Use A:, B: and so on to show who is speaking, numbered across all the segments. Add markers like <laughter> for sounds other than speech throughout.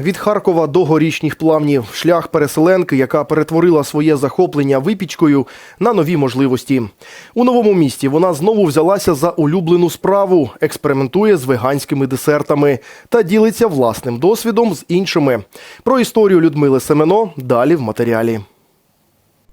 A: Від Харкова до горішніх плавнів шлях переселенки, яка перетворила своє захоплення випічкою на нові можливості. У новому місті вона знову взялася за улюблену справу, експериментує з веганськими десертами та ділиться власним досвідом з іншими. Про історію Людмили Семено далі в матеріалі.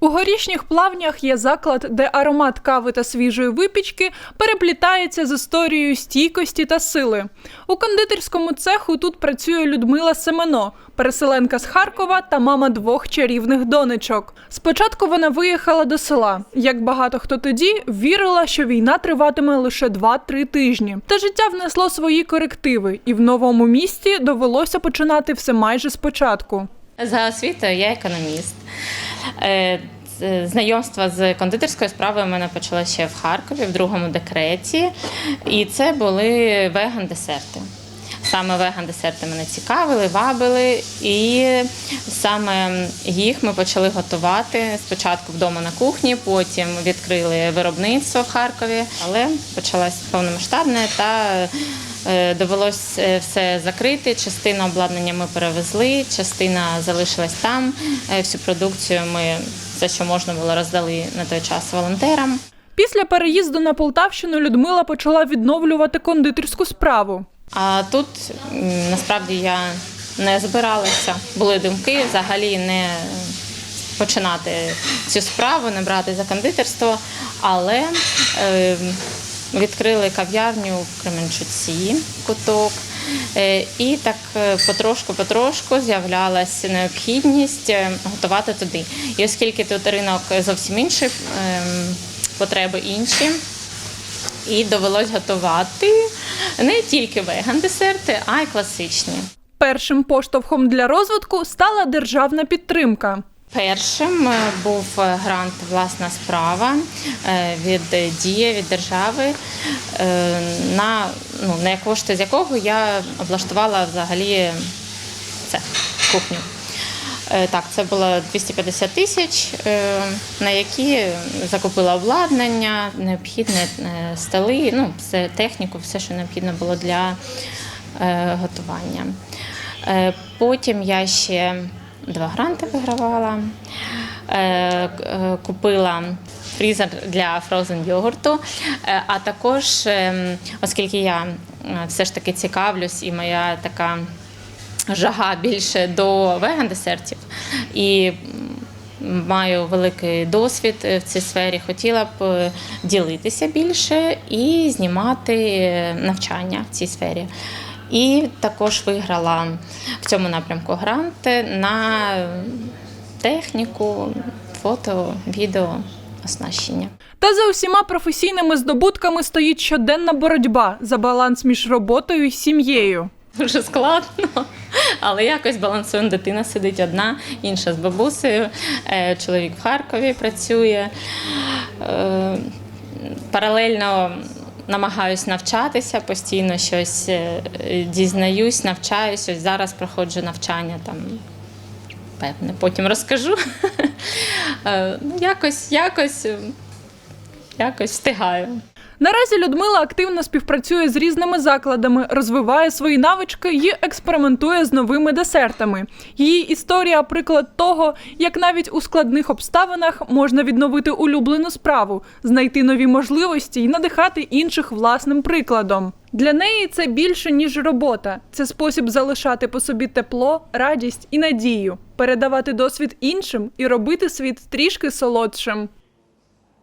B: У горішніх плавнях є заклад, де аромат кави та свіжої випічки переплітається з історією стійкості та сили. У кондитерському цеху тут працює Людмила Семено, переселенка з Харкова та мама двох чарівних донечок. Спочатку вона виїхала до села. Як багато хто тоді вірила, що війна триватиме лише 2-3 тижні. Та життя внесло свої корективи, і в новому місті довелося починати все майже спочатку.
C: За освітою я економіст. Е, Знайомство з кондитерською справою в мене почалося ще в Харкові, в другому декреті. І це були веган-десерти. Саме веган-десерти мене цікавили, вабили, і саме їх ми почали готувати спочатку вдома на кухні, потім відкрили виробництво в Харкові, але почалось повномасштабне та довелось е, все закрити. Частину обладнання ми перевезли, частина залишилась там. Е, Всю продукцію ми все, що можна було, роздали на той час волонтерам.
B: Після переїзду на Полтавщину Людмила почала відновлювати кондитерську справу.
C: А тут насправді я не збиралася. Були думки взагалі не починати цю справу, не брати за кондитерство, але е, відкрили кав'ярню в Кременчуці, куток. Е, І так е, потрошку-потрошку з'являлася необхідність е, готувати туди. І оскільки тут ринок зовсім інший, ем, потреби інші, і довелось готувати не тільки веган-десерти, а й класичні.
B: Першим поштовхом для розвитку стала державна підтримка.
C: Першим е, був е, грант Власна справа е, від Дія від держави, на, ну, на кошти з якого я облаштувала взагалі це кухню. Так, це було 250 тисяч, на які закупила обладнання, необхідне столи, ну, все, техніку, все, що необхідно було для готування. Потім я ще два гранти вигравала, Е, е, купила фрізер для фрозен йогурту, Е, а також, ем, оскільки я все ж таки цікавлюсь, і моя така жага більше до веган-десертів і маю великий досвід в цій сфері. Хотіла б ділитися більше і знімати навчання в цій сфері. І також виграла в цьому напрямку грант на техніку, фото, відео, оснащення.
B: Та за усіма професійними здобутками стоїть щоденна боротьба за баланс між роботою і сім'єю.
C: Дуже складно, але якось балансуємо. Дитина сидить одна, інша з бабусею. Е, Чоловік в Харкові працює. Е, Паралельно намагаюсь навчатися, постійно щось е, дізнаюсь, навчаюсь. Ось зараз проходжу навчання там. Певне, потім розкажу. <laughs> Е, ну, Якось, якось, е, якось встигаю.
B: Наразі Людмила активно співпрацює з різними закладами, розвиває свої навички і експериментує з новими десертами. Її історія приклад того, як навіть у складних обставинах можна відновити улюблену справу, знайти нові можливості і надихати інших власним прикладом. Для неї це більше ніж робота. Це спосіб залишати по собі тепло, радість і надію, передавати досвід іншим і робити світ трішки солодшим.